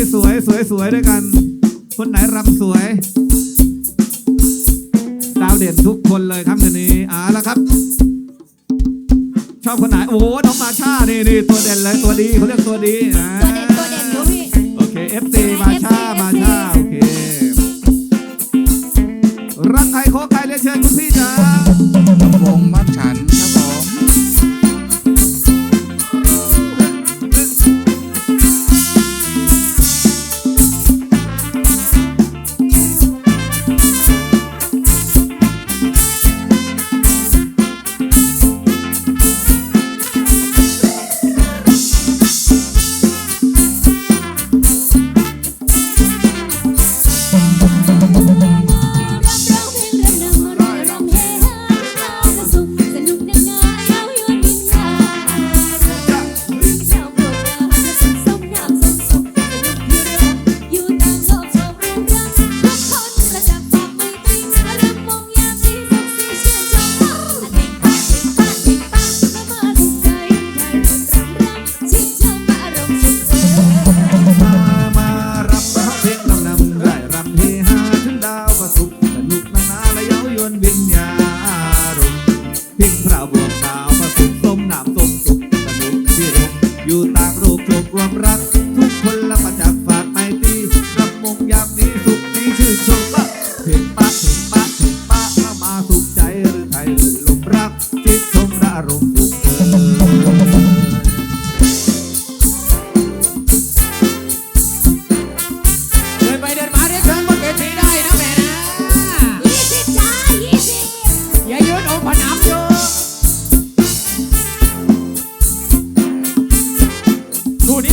ยสวยสวยสวยด้วยกัน คนไหนรำสวย ดาวเด่นทุกคนเลยครับคืนนี้อ่าแล้วครับ ชอบคนไหน โอ้น้องมาชานี่นี่ตัวเด่นเลยตัวดีเขาเรียกตัวดีอ่า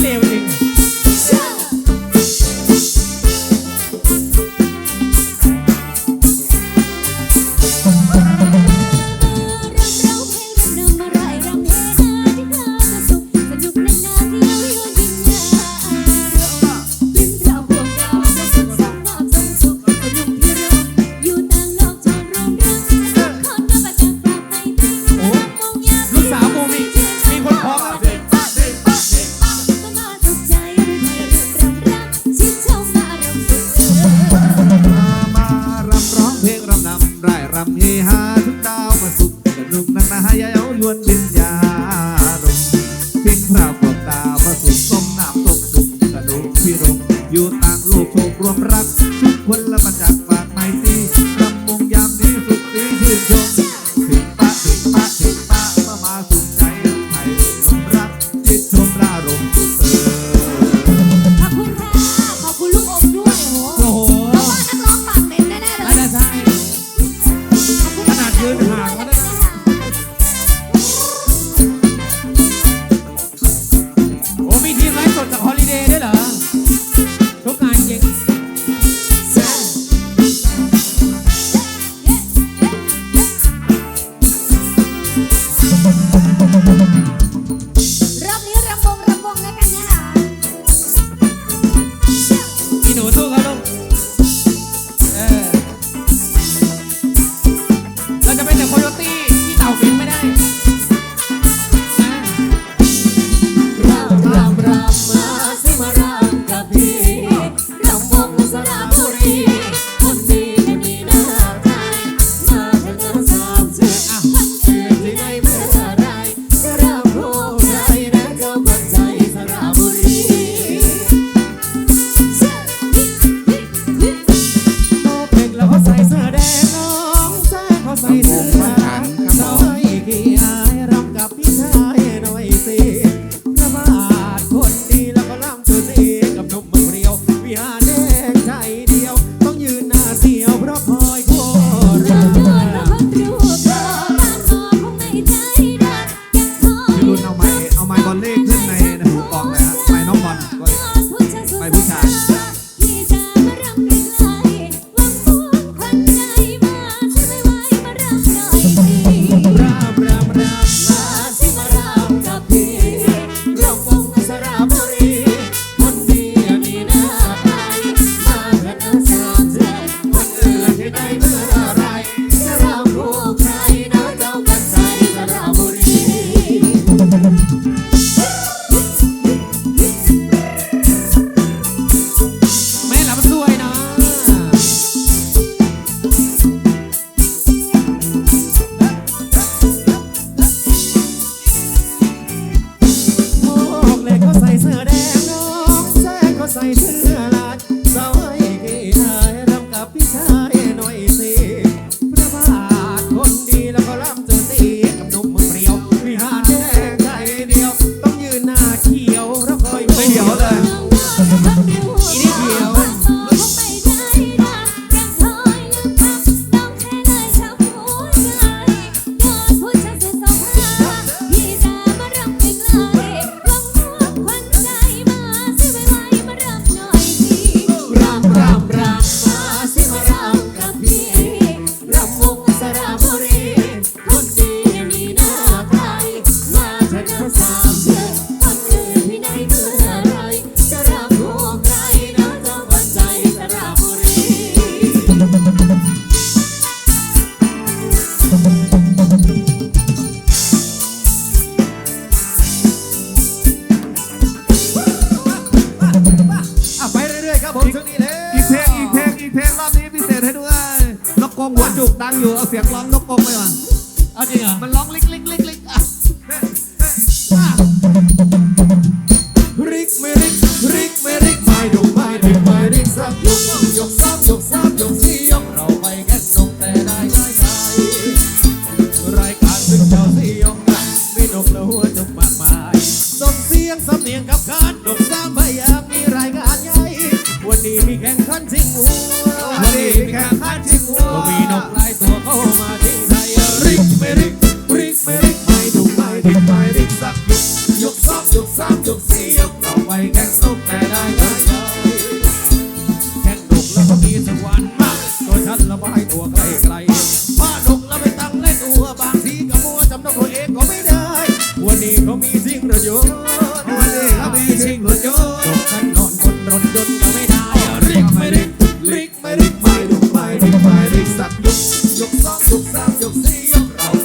dancing with me. could ตให้ด้วย นกกงหัวจุกดังอยู่ เอาเสียงร้องนกกงไปว่ะเอาจเหรอ มันร้องเล็กๆๆๆ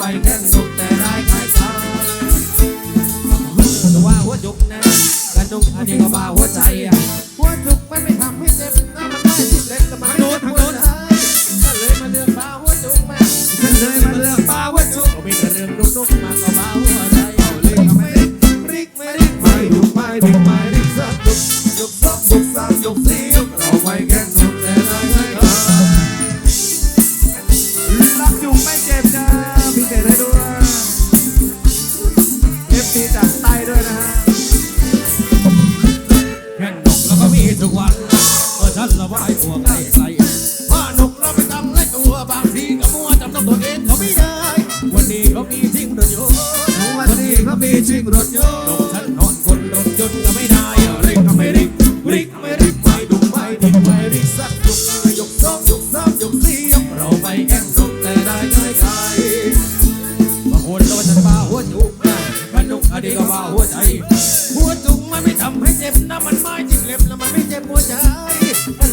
silence.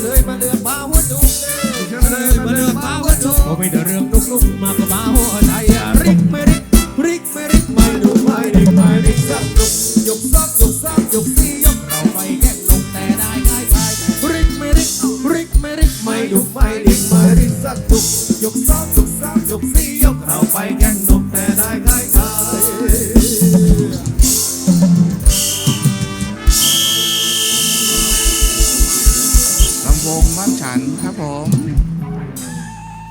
เลยมาเรือพาวุกมเลยมาเรือพาหัวจุกก็ไม่ได้เรื่องลุกลุกมากระบ้าหัวใจริกไม่ริกริกไม่ริกไม่ดูไม่ดิกไม่ดิกสักลุกยกซักยกซักยกซี่ยกเราไปแค่ลงแต่ได้ง่ายไปริกไม่ริกริกไม่ริกไม่ดูไม่